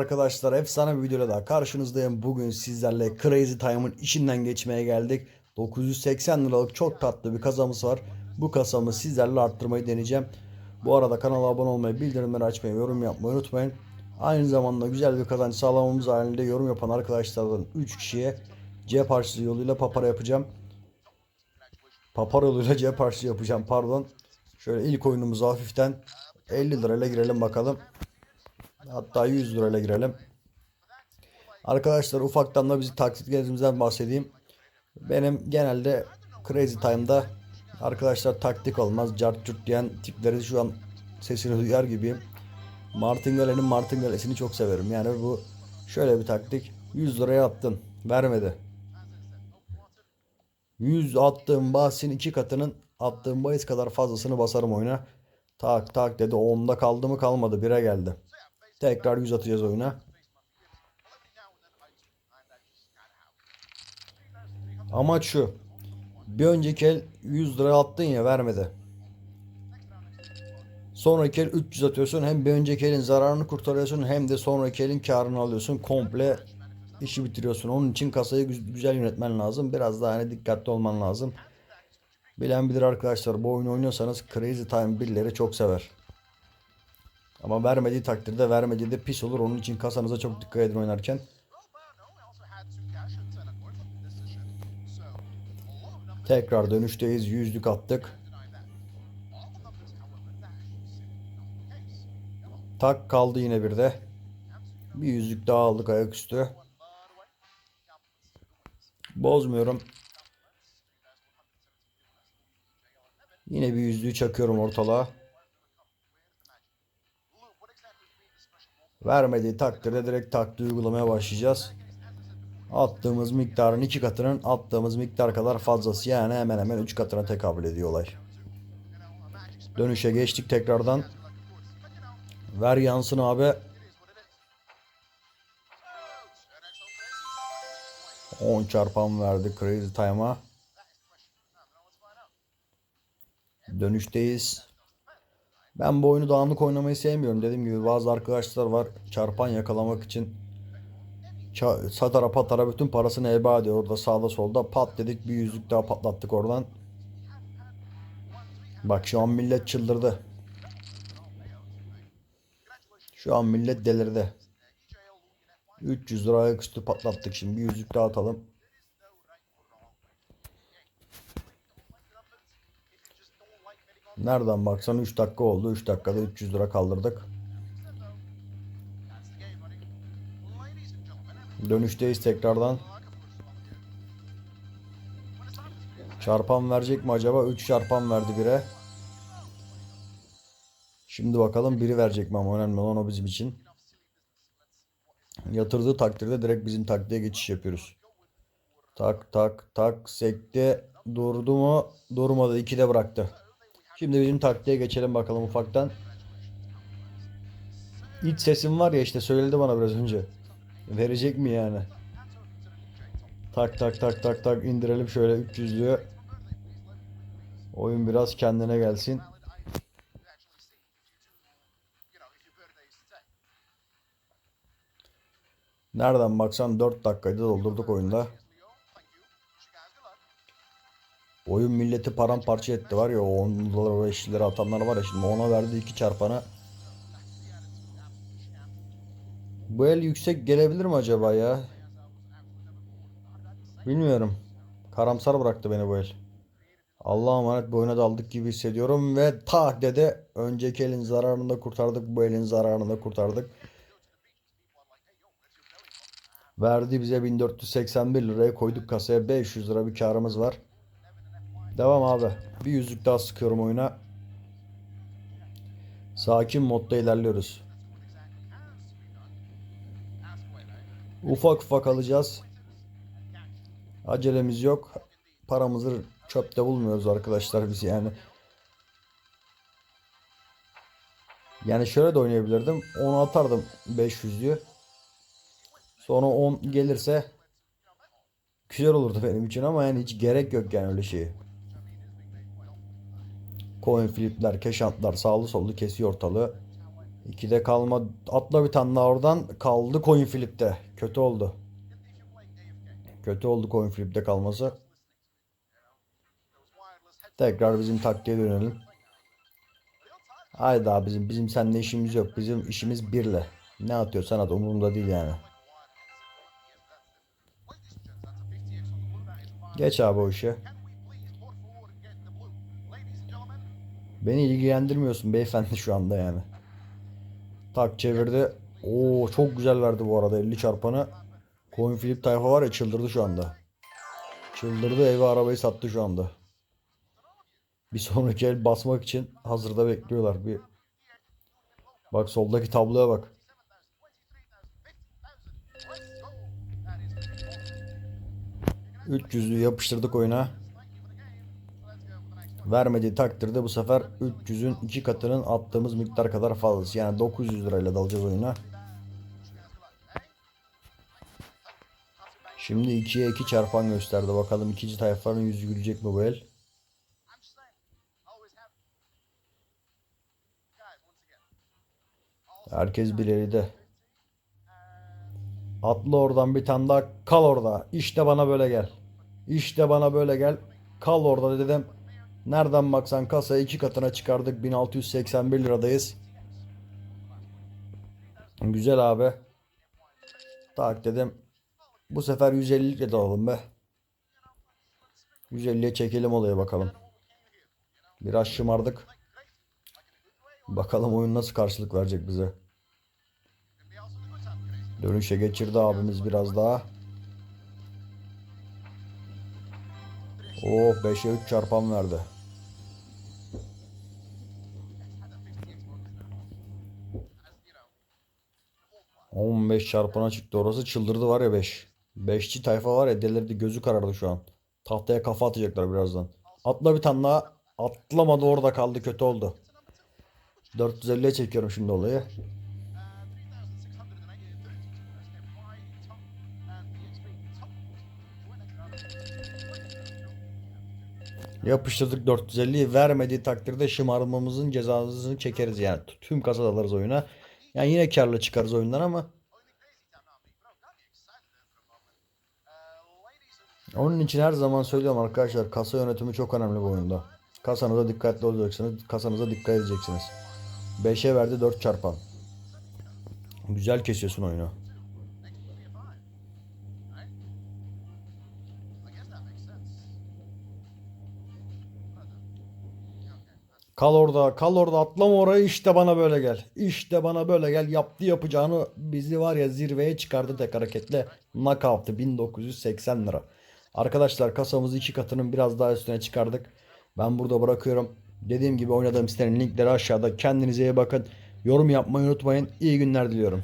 Arkadaşlar efsane bir videoyla daha karşınızdayım. Bugün sizlerle Crazy Time'ın içinden geçmeye geldik. 980 liralık çok tatlı bir kasamız var. Bu kasamı sizlerle arttırmayı deneyeceğim. Bu arada kanala abone olmayı, bildirimleri açmayı, yorum yapmayı unutmayın. Aynı zamanda güzel bir kazanç sağlamamız halinde yorum yapan arkadaşlardan 3 kişiye cep harçlığı yoluyla papara yapacağım. Papara yoluyla cep harçlığı yapacağım pardon. Şöyle ilk oyunumuza hafiften 50 lirayla girelim bakalım. Hatta 100 lirayla girelim. Arkadaşlar ufaktan da bizi taksit gezimizden bahsedeyim. Benim genelde Crazy Time'da arkadaşlar taktik olmaz. Cart curt diyen tipleri şu an sesini duyar gibiyim. Martingale'nin Martingale'sini çok severim. Yani bu şöyle bir taktik. 100 liraya attın. Vermedi. 100 attığım basin iki katının attığım bahis kadar fazlasını basarım oyuna. Tak tak dedi. 10'da kaldı mı kalmadı. 1'e geldi. Tekrar 100 atacağız oyuna. Amaç şu. Bir önceki el 100 lira attın ya vermedi. Sonraki el 300 atıyorsun. Hem bir önceki elin zararını kurtarıyorsun hem de sonraki elin karını alıyorsun. Komple işi bitiriyorsun. Onun için kasayı gü- güzel yönetmen lazım. Biraz daha hani dikkatli olman lazım. Bilen bilir arkadaşlar. Bu oyunu oynuyorsanız Crazy Time birileri çok sever. Ama vermediği takdirde vermediği de pis olur. Onun için kasanıza çok dikkat edin oynarken. Tekrar dönüşteyiz. Yüzlük attık. Tak kaldı yine bir de. Bir yüzlük daha aldık ayaküstü. Bozmuyorum. Yine bir yüzlüğü çakıyorum ortalığa. Vermediği takdirde direkt taktiği uygulamaya başlayacağız. Attığımız miktarın iki katının attığımız miktar kadar fazlası yani hemen hemen üç katına tekabül ediyor olay. Dönüşe geçtik tekrardan. Ver yansın abi. 10 çarpan verdi Crazy Time'a. Dönüşteyiz. Ben bu oyunu dağınık oynamayı sevmiyorum. Dediğim gibi bazı arkadaşlar var çarpan yakalamak için satara patara bütün parasını heba ediyor. Orada sağda solda pat dedik bir yüzlük daha patlattık oradan. Bak şu an millet çıldırdı. Şu an millet delirdi. 300 lira ayaküstü patlattık şimdi. Bir yüzlük daha atalım. Nereden baksan 3 dakika oldu. 3 dakikada 300 lira kaldırdık. Dönüşteyiz tekrardan. Çarpan verecek mi acaba? 3 çarpan verdi bire. Şimdi bakalım biri verecek mi ama önemli olan o bizim için. Yatırdığı takdirde direkt bizim taktiğe geçiş yapıyoruz. Tak tak tak sekte durdu mu? Durmadı. 2'de bıraktı. Şimdi bizim taktiğe geçelim bakalım ufaktan. İç sesim var ya işte söyledi bana biraz önce. Verecek mi yani? Tak tak tak tak tak indirelim şöyle 300'lüğü. Oyun biraz kendine gelsin. Nereden baksan 4 dakikayı da doldurduk oyunda. Oyun milleti paramparça etti var ya o 10 dolar 5 lira atanlar var ya şimdi ona verdi 2 çarpana. Bu el yüksek gelebilir mi acaba ya? Bilmiyorum. Karamsar bıraktı beni bu el. Allah'a emanet bu oyuna daldık gibi hissediyorum ve tak dedi. Önceki elin zararını da kurtardık. Bu elin zararını da kurtardık. Verdi bize 1481 liraya koyduk kasaya 500 lira bir karımız var. Devam abi. Bir yüzlük daha sıkıyorum oyuna. Sakin modda ilerliyoruz. Ufak ufak alacağız. Acelemiz yok. Paramızı çöpte bulmuyoruz arkadaşlar biz yani. Yani şöyle de oynayabilirdim. 10 atardım 500'lüğü. Sonra 10 gelirse güzel olurdu benim için ama yani hiç gerek yok yani öyle şeye. Coin flipler, keşantlar sağlı sollu kesiyor ortalığı. 2'de kalma. Atla bir tane oradan. Kaldı coin flip'te. Kötü oldu. Kötü oldu coin flip'te kalması. Tekrar bizim taktiğe dönelim. Haydi abi bizim bizim seninle işimiz yok. Bizim işimiz birle. Ne atıyorsan at umurumda değil yani. Geç abi o işe. Beni ilgilendirmiyorsun beyefendi şu anda yani. Tak çevirdi. Oo çok güzel verdi bu arada 50 çarpanı. Coin flip tayfa var ya çıldırdı şu anda. Çıldırdı evi arabayı sattı şu anda. Bir sonraki el basmak için hazırda bekliyorlar. Bir Bak soldaki tabloya bak. %300'lü yapıştırdık oyuna. Vermediği takdirde bu sefer 300'ün iki katının attığımız miktar kadar fazlası. Yani 900 lirayla dalacağız oyuna. Şimdi 2'ye 2 çarpan gösterdi. Bakalım ikinci tayfanın yüzü gülecek mi bu el? Herkes bir elinde. Atla oradan bir tane daha kal orada. İşte bana böyle gel. İşte bana böyle gel. Kal orada dedim. Nereden baksan kasayı iki katına çıkardık. 1681 liradayız. Güzel abi. Tak dedim. Bu sefer 150 ile dalalım be. 150'ye çekelim olaya bakalım. Biraz şımardık. Bakalım oyun nasıl karşılık verecek bize. Dönüşe geçirdi abimiz biraz daha. Oh 5'e 3 çarpan verdi. On beş çarpana çıktı orası çıldırdı var ya 5. Beşçi tayfa var ya delirdi gözü karardı şu an. Tahtaya kafa atacaklar birazdan. Atla bir tane daha. Atlamadı orada kaldı kötü oldu. 450'ye çekiyorum şimdi olayı. Yapıştırdık 450'yi vermediği takdirde şımarmamızın cezasını çekeriz yani. Tüm kasada alırız oyuna. Yani yine karlı çıkarız oyundan ama onun için her zaman söylüyorum arkadaşlar kasa yönetimi çok önemli bu oyunda. Kasanıza dikkatli olacaksınız. Kasanıza dikkat edeceksiniz. 5'e verdi 4 çarpan. Güzel kesiyorsun oyunu. Kal orada, kal orada, atlama oraya işte bana böyle gel. İşte bana böyle gel. Yaptı yapacağını bizi var ya zirveye çıkardı tek hareketle. Knockout'ı 1980 lira. Arkadaşlar kasamızı iki katının biraz daha üstüne çıkardık. Ben burada bırakıyorum. Dediğim gibi oynadığım sitenin linkleri aşağıda. Kendinize iyi bakın. Yorum yapmayı unutmayın. İyi günler diliyorum.